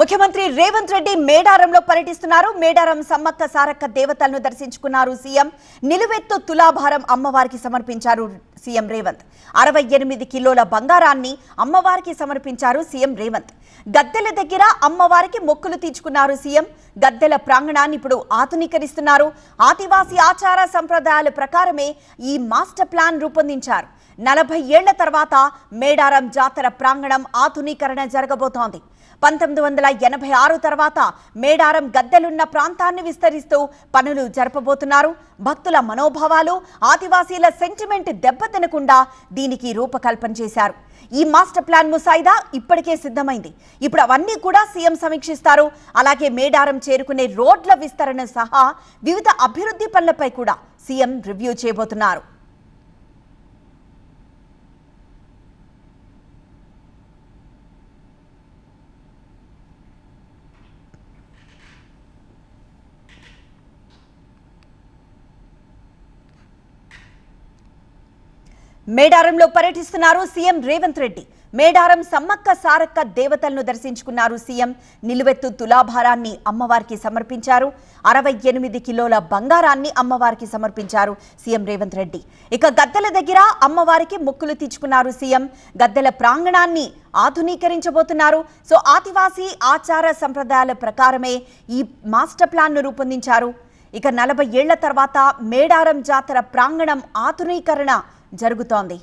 ముఖ్యమంత్రి రేవంత్ రెడ్డి మేడారంలో పర్యటిస్తున్నారు. మేడారం సమ్మక్క సారక్క దేవతలను దర్శించుకున్నారు సీఎం. నిలువెత్తు తులాభారం అమ్మవారికి సమర్పించారు సీఎం రేవంత్. అరవై ఎనిమిది కిలోల బంగారాన్ని అమ్మవారికి సమర్పించారు సీఎం రేవంత్. గద్దెల దగ్గర అమ్మవారికి మొక్కులు తీర్చుకున్నారు సీఎం. గద్దెల ప్రాంగణాన్ని ఇప్పుడు ఆధునీకరిస్తున్నారు. ఆదివాసీ ఆచార సంప్రదాయాల ప్రకారమే ఈ మాస్టర్ ప్లాన్ రూపొందించారు. నలభై ఏళ్ళ తర్వాత మేడారం జాతర ప్రాంగణం ఆధునీకరణ జరగబోతోంది. పంతొమ్మిది వందల ఎనభై ఆరు తర్వాత మేడారం గద్దెలున్న ప్రాంతాన్ని విస్తరిస్తూ పనులు జరపబోతున్నారు. భక్తుల మనోభావాలు ఆదివాసీల సెంటిమెంట్ దెబ్బ దెబ్బతినకుండా దీనికి రూపకల్పన చేశారు. ఈ మాస్టర్ ప్లాన్ ముసాయిదా ఇప్పటికే సిద్ధమైంది. ఇప్పుడు అవన్నీ కూడా సీఎం సమీక్షిస్తారు. అలాగే మేడారం చేరుకునే రోడ్ల విస్తరణ సహా వివిధ అభివృద్ధి పనులపై కూడా సీఎం రివ్యూ చేయబోతున్నారు. మేడారంలో పర్యటిస్తున్నారు సీఎం రేవంత్ రెడ్డి. మేడారం సమ్మక్క సారక్క దేవతలను దర్శించుకున్నారు సీఎం. నిలువెత్తు తులాభారాన్ని అమ్మవారికి సమర్పించారు. అరవై ఎనిమిది కిలోల బంగారాన్ని అమ్మవారికి సమర్పించారు సీఎం రేవంత్ రెడ్డి. ఇక గద్దెల దగ్గర అమ్మవారికి మొక్కులు తీర్చుకున్నారు సీఎం. గద్దెల ప్రాంగణాన్ని ఆధునీకరించబోతున్నారు. సో ఆదివాసీ ఆచార సంప్రదాయాల ప్రకారమే ఈ మాస్టర్ ప్లాన్ను రూపొందించారు. ఇక నలభై ఏళ్ళ తర్వాత మేడారం జాతర ప్రాంగణం ఆధునీకరణ జరుగుతోంది.